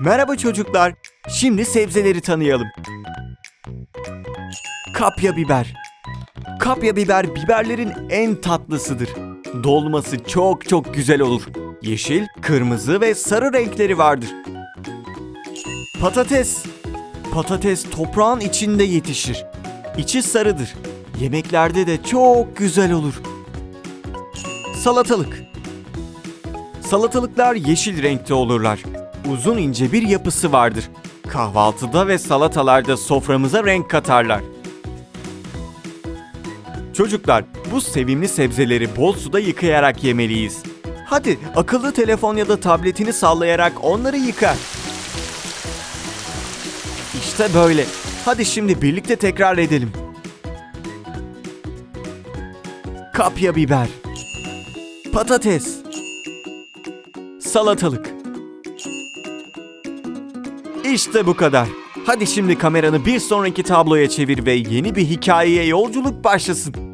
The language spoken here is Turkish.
Merhaba çocuklar. Şimdi sebzeleri tanıyalım. Kapya biber. Kapya biber biberlerin en tatlısıdır. Dolması çok çok güzel olur. Yeşil, kırmızı ve sarı renkleri vardır. Patates. Patates toprağın içinde yetişir. İçi sarıdır. Yemeklerde de çok güzel olur. Salatalık. Salatalıklar yeşil renkte olurlar. Uzun ince bir yapısı vardır. Kahvaltıda ve salatalarda soframıza renk katarlar. Çocuklar, bu sevimli sebzeleri bol suda yıkayarak yemeliyiz. Hadi akıllı telefon ya da tabletini sallayarak onları yıka. İşte böyle. Hadi şimdi birlikte tekrar edelim. Kapya biber. Patates. Salatalık. İşte bu kadar. Hadi şimdi kameranı bir sonraki tabloya çevir ve yeni bir hikayeye yolculuk başlasın.